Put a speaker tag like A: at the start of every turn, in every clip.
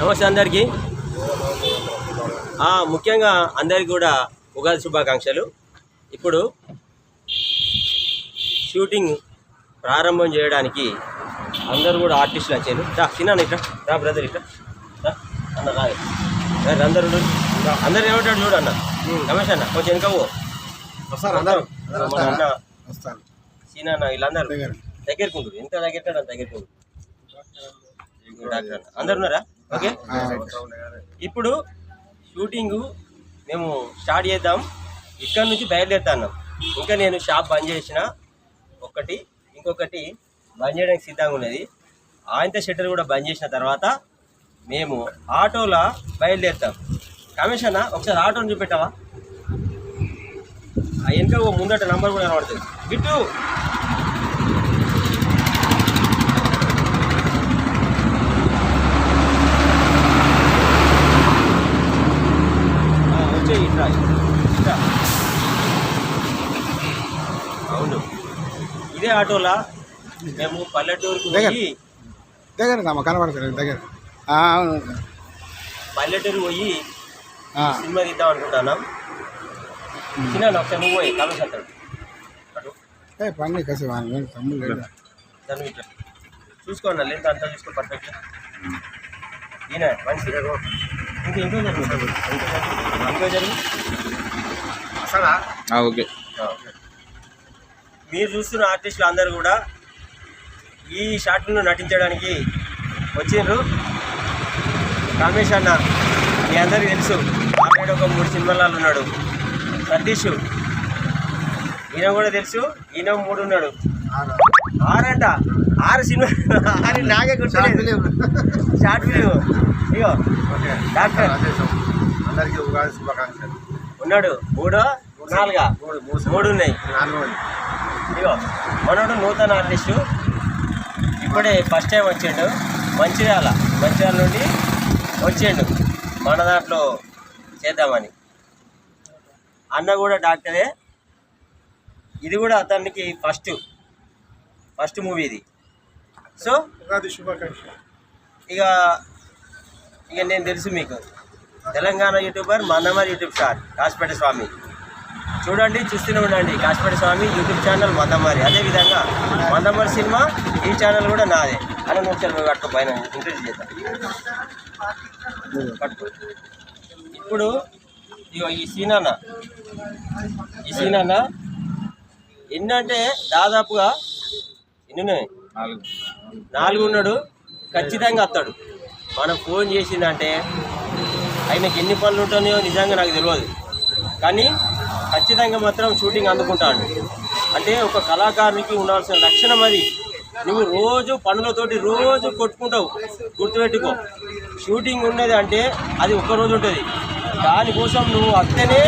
A: నమస్తే అందరికీ. ముఖ్యంగా అందరికీ కూడా ఉగాది శుభాకాంక్షలు. ఇప్పుడు షూటింగ్ ప్రారంభం చేయడానికి అందరూ కూడా ఆర్టిస్టులు వచ్చారు. రా చిన్న ఇట్లా రా బ్రదర్ ఇట్లా రా అన్న రాదు అందరూ. అందరు ఏమంటాడు చూడు అన్న. రమేష్ అన్న. కొంచెం పో.
B: వస్తారు అందరూ?
A: మన అన్న
B: వస్తారు?
A: సీనా అన్న వీళ్ళందరూ.
B: దగ్గర.
A: దగ్గరకు. ఎంత దగ్గర దగ్గరకు ఉండు. డాక్టర్. అందరు ఉన్నారా? ఓకే? ఇప్పుడు షూటింగ్ మేము స్టార్ట్ చేద్దాం. ఇక్కడ నుంచి బయలుదేరుతాను ఇంకా నేను షాప్ బంద్ చేసిన. ఒకటి ఇంకొకటి బంద్ చేయడానికి సిద్ధంగా ఉన్నది. ఆయనతో షట్టర్ కూడా బంద్ చేసిన తర్వాత మేము ఆటోలో బయలుదేరుతాం. కమిషన్? ఒకసారి ఆటోని చూపెట్టావా? వెనుక ఓ ముందట నంబర్ కూడా కనబడుతుంది. బిట్టు ఇదే ఆటోలా? మేము పల్లెటూరుకు పోయి
B: దగ్గర కనబడతారు దగ్గర. ఆ, అవును.
A: పల్లెటూరు పోయి
B: ఆ,
A: సినిమా తీద్దాం అనుకుంటున్నాం. చిన్న ఒకసారి నువ్వు పోయి కామెంట్స్ అంటాడు అటు.
B: ఏ పని కసి తమ్ముడు
A: దాన్ని ఇట్లా. చూసుకోండి లెంత్ అంతా చూసుకో పర్ఫెక్ట్ ఈయన మంచి ఇంకా ఇంకో జరుగు ఇంకో జరుగు
B: ఓకే.
A: మీరు చూస్తున్న ఆర్టిస్టులు అందరూ కూడా ఈ షాట్లో నటించడానికి వచ్చిండ్రు రమేష్ అన్న మీ అందరికీ తెలుసు ఆల్రెడీ ఒక మూడు సినిమాలలో ఉన్నాడు. సతీష్ ఈయన కూడా తెలుసు ఈయన మూడు ఉన్నాడు. ఆరంట ఆరు సినిమా ఆరు నాగే గుర్తులేదు. Short film. ఇగో డాక్టర్.
B: అందరికీ ఉగాది శుభాకాంక్షలు.
A: ఉన్నాడు. మూడో? నాలుగా?
B: మూడు. మూడు
A: మూడు ఉన్నాయి.
B: నాలుగు
A: ఇదిగో మనోడు నూతన ఆర్టిస్టు. ఇప్పుడే ఫస్ట్ టైం వచ్చిండు. మంచిర్యాల మంచిర్యాల నుండి వచ్చిండు. మన దాంట్లో చేద్దామని. అన్న కూడా డాక్టరే. ఇది కూడా అతనికి ఫస్ట్ ఫస్ట్ మూవీ ఇది. సో ఇక ఇక నేను తెలుసు మీకు. Telangana YouTuber మన్నమర్ YouTube star Kasipeta Swamy. చూడండి చూస్తూనే ఉండండి. Kasipeta Swamy YouTube channel Mandamarri. అదేవిధంగా మందమారి సినిమా ఈ ఛానల్ కూడా నాదే. అని నువ్వు ఒకసారి పైన ఇంక్రీజ్ చేద్దాం పట్టుకో ఇప్పుడు ఇగో ఈ సీనాన్న ఈ సీనాన్న ఎన్నంటే దాదాపుగా ఎన్ని ఉన్నాయి
B: నాలుగు
A: నాలుగు ఉన్నాడు. ఖచ్చితంగా వస్తాడు. మనం ఫోన్ చేసిందంటే ఆయనకి ఎన్ని పనులు ఉంటాయో నిజంగా నాకు తెలియదు. కానీ ఖచ్చితంగా మాత్రం షూటింగ్ అందుకుంటాడు. అంటే ఒక కళాకారునికి ఉండాల్సిన లక్షణం అది. నువ్వు రోజు పనులతోటి రోజు కొట్టుకుంటావు. గుర్తుపెట్టుకో. షూటింగ్ ఉన్నది అంటే అది ఒక్క రోజు ఉంటుంది. దానికోసం నువ్వు వస్తేనే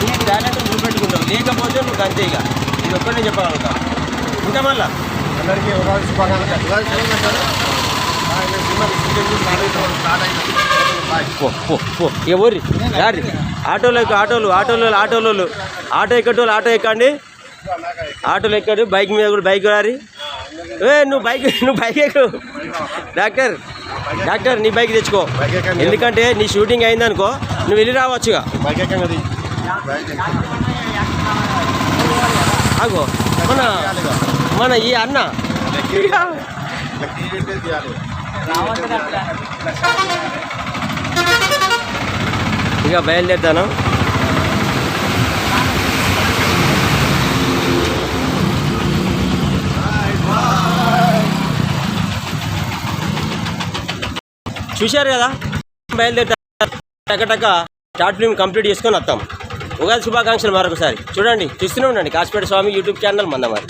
A: నీ టాలెంట్ చూపెట్టుకుంటావు లేకపోతే నువ్వు అంతే ఇక. ఇది ఒక్కటే చెప్పగలుగుతావు ఇంకా మళ్ళీ.
B: అందరికీ ఉగాది శుభాకాంక్షలు.
A: ఎవరి యారి ఆటోలో ఎక్కు ఆటోలు ఆటోలు ఆటోలు ఆటో ఎక్కటోళ్ళు ఆటో ఎక్కండి. ఆటోలు ఎక్కడు బైక్ మీద కూడా బైక్ రారి. ఏ నువ్వు బైక్ నువ్వు బైక్ ఎక్కు డాక్టర్ డాక్టర్ నీ బైక్ తెచ్చుకో. ఎందుకంటే నీ షూటింగ్ అయిందనుకో నువ్వు వెళ్ళి రావచ్చుగా. ఆగో. మన మన ఈ అన్న. ఇక బయలుదేరుతాను. చూశారు కదా? బయలుదేరుతా షార్ట్ ఫిల్మ్ కంప్లీట్ చేసుకొని వస్తాం. ఉగాది శుభాకాంక్షలు మరొకసారి. చూడండి చూస్తూనే ఉండండి. Kasipeta Swamy YouTube channel Mandamarri.